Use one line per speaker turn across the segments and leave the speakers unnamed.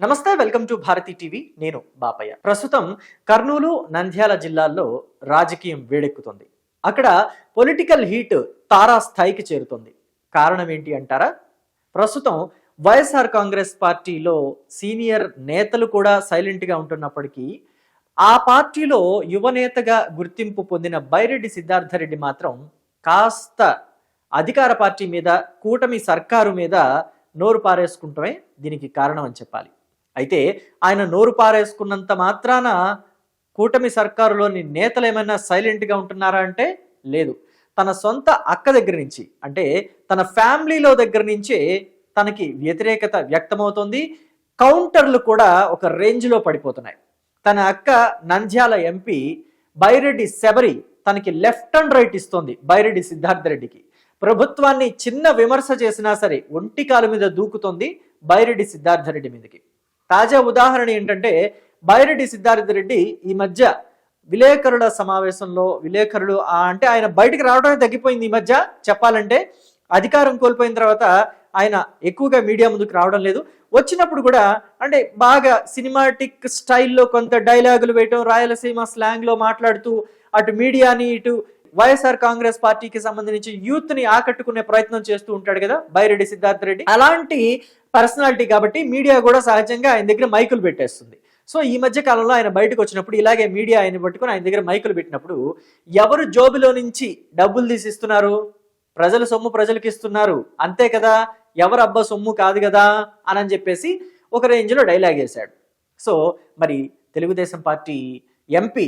నమస్తే welcome to Bharati TV. నేను బాపయ్య. ప్రస్తుతం కర్నూలు నంద్యాల జిల్లాల్లో రాజకీయం వేడెక్కుతుంది. అక్కడ పొలిటికల్ హీట్ తారా స్థాయికి చేరుతుంది. కారణం ఏంటి అంటారా? ప్రస్తుతం వైఎస్ఆర్ కాంగ్రెస్ పార్టీలో సీనియర్ నేతలు కూడా సైలెంట్గా ఉంటున్నప్పటికీ ఆ పార్టీలో యువనేతగా గుర్తింపు పొందిన బైరెడ్డి సిద్ధార్థరెడ్డి మాత్రం కాస్త అధికార పార్టీ మీద కూటమి సర్కారు మీద నోరు పారేసుకుంటమే దీనికి కారణం అని చెప్పాలి. అయితే ఆయన నోరు పారేసుకున్నంత మాత్రాన కూటమి సర్కారులోని నేతలు ఏమైనా సైలెంట్గా ఉంటున్నారా అంటే లేదు. తన సొంత అక్క దగ్గర నుంచి అంటే తన ఫ్యామిలీలో దగ్గర నుంచే తనకి వ్యతిరేకత వ్యక్తమవుతోంది. కౌంటర్లు కూడా ఒక రేంజ్లో పడిపోతున్నాయి. తన అక్క నంద్యాల ఎంపీ బైరెడ్డి శబరి తనకి లెఫ్ట్ అండ్ రైట్ ఇస్తోంది బైరెడ్డి సిద్ధార్థ రెడ్డికి. ప్రభుత్వాన్ని చిన్న విమర్శ చేసినా సరే ఒంటి కాలు మీద దూకుతోంది బైరెడ్డి సిద్ధార్థ రెడ్డి మీదకి. తాజా ఉదాహరణ ఏంటంటే బైరెడ్డి సిద్ధార్థ రెడ్డి ఈ మధ్య విలేకరుల సమావేశంలో విలేకరులు అంటే ఆయన బయటికి రావడమే తగ్గిపోయింది ఈ మధ్య చెప్పాలంటే. అధికారం కోల్పోయిన తర్వాత ఆయన ఎక్కువగా మీడియా ముందుకు రావడం లేదు. వచ్చినప్పుడు కూడా అంటే బాగా సినిమాటిక్ స్టైల్లో కొంత డైలాగులు వేయటం రాయలసీమ స్లాంగ్లో మాట్లాడుతూ అటు మీడియాని ఇటు వైఎస్ఆర్ కాంగ్రెస్ పార్టీకి సంబంధించి యూత్ని ఆకట్టుకునే ప్రయత్నం చేస్తూ ఉంటాడు కదా బైరెడ్డి సిద్ధార్థ రెడ్డి అలాంటి పర్సనాలిటీ కాబట్టి మీడియా కూడా సహజంగా ఆయన దగ్గర మైకులు పెట్టేస్తుంది. సో ఈ మధ్య కాలంలో ఆయన బయటకు వచ్చినప్పుడు ఇలాగే మీడియా ఆయన పట్టుకుని ఆయన దగ్గర మైకులు పెట్టినప్పుడు ఎవరు జోబులో నుంచి డబ్బులు తీసిస్తున్నారు? ప్రజల సొమ్ము ప్రజలకు ఇస్తున్నారు. అంతే కదా? ఎవరు అబ్బా సొమ్ము కాదు కదా? అని చెప్పేసి ఒక రేంజ్లో డైలాగ్ వేశాడు. సో మరి తెలుగుదేశం పార్టీ ఎంపీ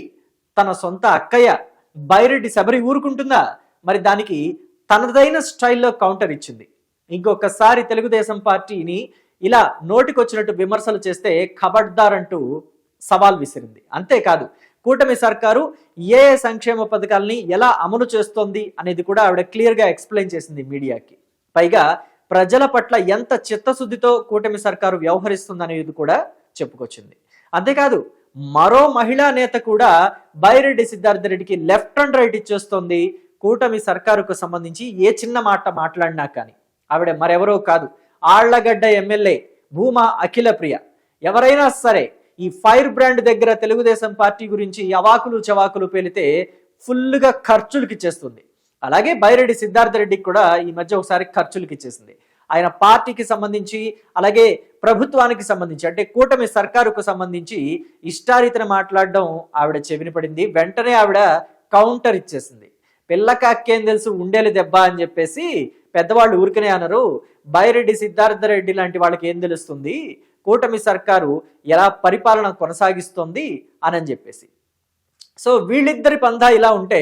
తన సొంత అక్కయ్య బైరెడ్డి శబరి ఊరుకుంటుందా? మరి దానికి తనదైన స్టైల్లో కౌంటర్ ఇచ్చింది. ఇంకొకసారి తెలుగుదేశం పార్టీని ఇలా నోటికొచ్చినట్టు విమర్శలు చేస్తే ఖబర్దార్ అంటూ సవాల్ విసిరింది. అంతేకాదు కూటమి సర్కారు ఏ సంక్షేమ పథకాలని ఎలా అమలు చేస్తోంది అనేది కూడా ఆవిడ క్లియర్గా ఎక్స్ప్లెయిన్ చేసింది మీడియాకి. పైగా ప్రజల పట్ల ఎంత చిత్తశుద్ధితో కూటమి సర్కారు వ్యవహరిస్తుందనేది కూడా చెప్పుకొచ్చింది. అంతేకాదు మరో మహిళా నేత కూడా బైరెడ్డి సిద్ధార్థ రెడ్డికి లెఫ్ట్ అండ్ రైట్ ఇచ్చేస్తోంది. కూటమి సర్కారుకు సంబంధించి ఏ చిన్న మాట మాట్లాడినా కానీ. ఆవిడ మరెవరో కాదు. ఆళ్ళగడ్డ ఎమ్మెల్యే భూమా అఖిల ప్రియ. ఎవరైనా సరే ఈ ఫైర్ బ్రాండ్ దగ్గర తెలుగుదేశం పార్టీ గురించి అవాకులు చవాకులు పేలితే ఫుల్గా ఖర్చులకి ఇచ్చేస్తుంది అలాగే బైరెడ్డి సిద్ధార్థ రెడ్డికి కూడా ఈ మధ్య ఒకసారి ఖర్చులకి ఇచ్చేసింది ఆయన పార్టీకి సంబంధించి అలాగే ప్రభుత్వానికి సంబంధించి అంటే కూటమి సర్కారుకు సంబంధించి ఇష్టారీతన మాట్లాడడం ఆవిడ చెవిని పడింది. వెంటనే ఆవిడ కౌంటర్ ఇచ్చేసింది. పిల్లకాక్కేం తెలుసు ఉండేలు దెబ్బ అని చెప్పేసి పెద్దవాళ్ళు ఊరికనే అన్నారు బైరెడ్డి సిద్ధార్థ రెడ్డి లాంటి వాళ్ళకి ఏం తెలుస్తుంది? కూటమి సర్కారు ఎలా పరిపాలన కొనసాగిస్తుంది అని చెప్పేసి. సో వీళ్ళిద్దరి పందా ఇలా ఉంటే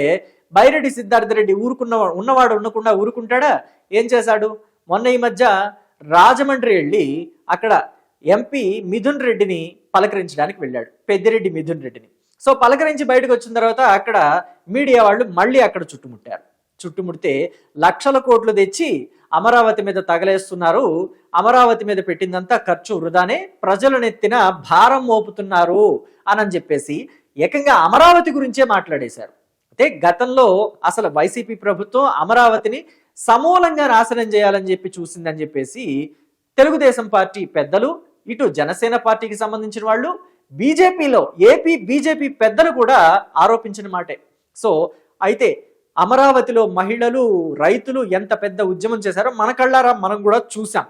బైరెడ్డి సిద్ధార్థ రెడ్డి ఊరుకున్న ఉన్నవాడు ఉండకుండా ఊరుకుంటాడా? ఏం చేశాడు? మొన్న ఈ మధ్య రాజమండ్రి వెళ్ళి అక్కడ ఎంపీ మిథున్ రెడ్డిని పలకరించడానికి వెళ్ళాడు పెద్దిరెడ్డి మిథున్ రెడ్డిని. సో పలకరించి బయటకు వచ్చిన తర్వాత అక్కడ మీడియా వాళ్ళు మళ్ళీ అక్కడ చుట్టుముట్టారు. చుట్టుముడితే లక్షల కోట్లు తెచ్చి అమరావతి మీద తగలేస్తున్నారు. అమరావతి మీద పెట్టిందంతా ఖర్చు వృధానే ప్రజలనెత్తిన భారం మోపుతున్నారు అని చెప్పేసి ఏకంగా అమరావతి గురించే మాట్లాడేశారు. అయితే గతంలో అసలు వైసీపీ ప్రభుత్వం అమరావతిని సమూలంగా నాశనం చేయాలని చెప్పి చూసిందని చెప్పేసి తెలుగుదేశం పార్టీ పెద్దలు ఇటు జనసేన పార్టీకి సంబంధించిన వాళ్ళు బీజేపీలో ఏపీ బీజేపీ పెద్దలు కూడా ఆరోపించిన మాటే. సో అయితే అమరావతిలో మహిళలు రైతులు ఎంత పెద్ద ఉద్యమం చేశారో మన కళ్ళారా మనం కూడా చూసాం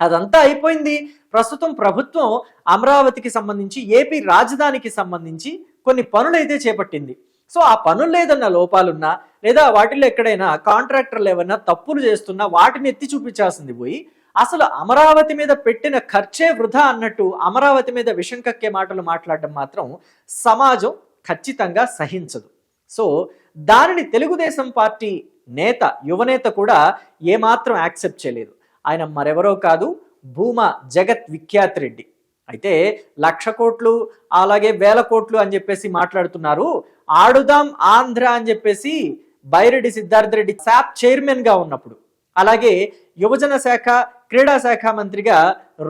అదంతా అయిపోయింది. ప్రస్తుతం ప్రభుత్వం అమరావతికి సంబంధించి ఏపీ రాజధానికి సంబంధించి కొన్ని పనులు అయితే చేపట్టింది. సో ఆ పనులు లేదన్న లోపాలున్నా లేదా వాటిలో ఎక్కడైనా కాంట్రాక్టర్లు ఏమైనా తప్పులు చేస్తున్నా వాటిని ఎత్తి చూపించాల్సింది పోయి అసలు అమరావతి మీద పెట్టిన ఖర్చే వృధా అన్నట్టు అమరావతి మీద విషం కక్కే మాటలు మాట్లాడడం మాత్రం సమాజం ఖచ్చితంగా సహించదు. సో దానిని తెలుగుదేశం పార్టీ నేత యువనేత కూడా ఏమాత్రం యాక్సెప్ట్ చేయలేదు. ఆయన మరెవరో కాదు భూమా జగత్ విఖ్యాత్ రెడ్డి. అయితే లక్ష కోట్లు అలాగే వేల కోట్లు అని చెప్పేసి మాట్లాడుతున్నారు. ఆడుదాం ఆంధ్ర అని చెప్పేసి బైరెడ్డి సిద్ధార్థ రెడ్డి శాప్ చైర్మన్గా ఉన్నప్పుడు అలాగే యువజన శాఖ క్రీడా శాఖ మంత్రిగా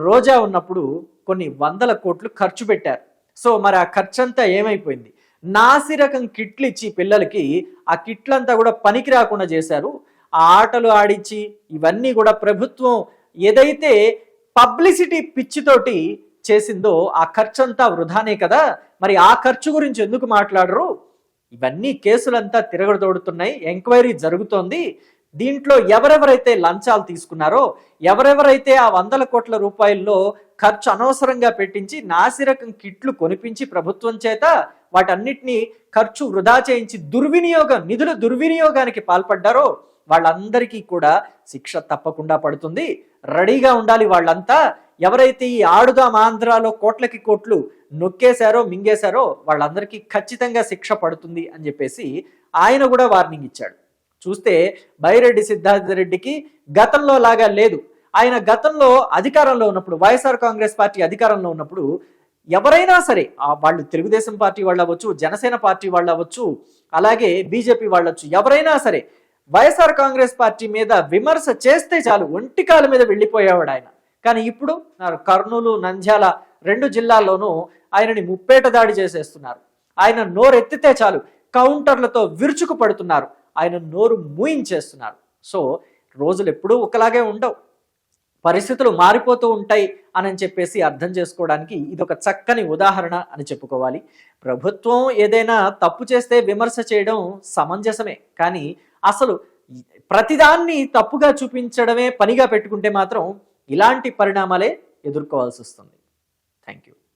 రోజా ఉన్నప్పుడు కొన్ని వందల కోట్లు ఖర్చు పెట్టారు. సో మరి ఆ ఖర్చంతా ఏమైపోయింది? నాసి రకం కిట్లు ఇచ్చి పిల్లలకి ఆ కిట్లంతా కూడా పనికి రాకుండా చేశారు. ఆ ఆటలు ఆడించి ఇవన్నీ కూడా ప్రభుత్వం ఏదైతే పబ్లిసిటీ పిచ్చితోటి చేసిందో ఆ ఖర్చు అంతా వృధానే కదా? మరి ఆ ఖర్చు గురించి ఎందుకు మాట్లాడరు? ఇవన్నీ కేసులంతా తిరగడదోడుతున్నాయి ఎంక్వైరీ జరుగుతోంది. దీంట్లో ఎవరెవరైతే లంచాలు తీసుకున్నారో ఎవరెవరైతే ఆ వందల కోట్ల రూపాయల్లో ఖర్చు అనవసరంగా పెట్టించి నాసిరకం కిట్లు కొనిపించి ప్రభుత్వం చేత వాటన్నిటినీ ఖర్చు వృధా చేయించి దుర్వినియోగం నిధుల దుర్వినియోగానికి పాల్పడ్డారో వాళ్ళందరికీ కూడా శిక్ష తప్పకుండా పడుతుంది. రెడీగా ఉండాలి వాళ్ళంతా. ఎవరైతే ఈ ఆడుదాం ఆంధ్రాలో కోట్లకి కోట్లు నొక్కేశారో మింగేశారో వాళ్ళందరికీ ఖచ్చితంగా శిక్ష పడుతుంది అని చెప్పేసి ఆయన కూడా వార్నింగ్ ఇచ్చాడు. చూస్తే బైరెడ్డి సిద్ధార్థ రెడ్డికి గతంలో లాగా లేదు. ఆయన గతంలో అధికారంలో ఉన్నప్పుడు వైఎస్ఆర్ కాంగ్రెస్ పార్టీ అధికారంలో ఉన్నప్పుడు ఎవరైనా సరే వాళ్ళు తెలుగుదేశం పార్టీ వాళ్ళు అవ్వచ్చు జనసేన పార్టీ వాళ్ళు అవ్వచ్చు అలాగే బీజేపీ వాళ్ళు అవ్వచ్చు ఎవరైనా సరే వైఎస్ఆర్ కాంగ్రెస్ పార్టీ మీద విమర్శ చేస్తే చాలు ఒంటికాల మీద వెళ్ళిపోయేవాడు ఆయన. కానీ ఇప్పుడు కర్నూలు నంద్యాల రెండు జిల్లాల్లోనూ ఆయనని ముప్పేట దాడి చేసేస్తున్నారు. ఆయన నోరెత్తితే చాలు కౌంటర్లతో విరుచుకు పడుతున్నారు. ఆయన నోరు మూయించేస్తున్నారు. సో రోజులు ఎప్పుడూ ఒకలాగే ఉండవు. పరిస్థితులు మారిపోతూ ఉంటాయి అని చెప్పేసి అర్థం చేసుకోవడానికి ఇది ఒక చక్కని ఉదాహరణ అని చెప్పుకోవాలి. ప్రభుత్వం ఏదైనా తప్పు చేస్తే విమర్శ చేయడం సమంజసమే. కానీ అసలు ప్రతిదాన్ని తప్పుగా చూపించడమే పనిగా పెట్టుకుంటే మాత్రం ఇలాంటి పరిణామాలే ఎదుర్కోవాల్సి వస్తుంది. Thank you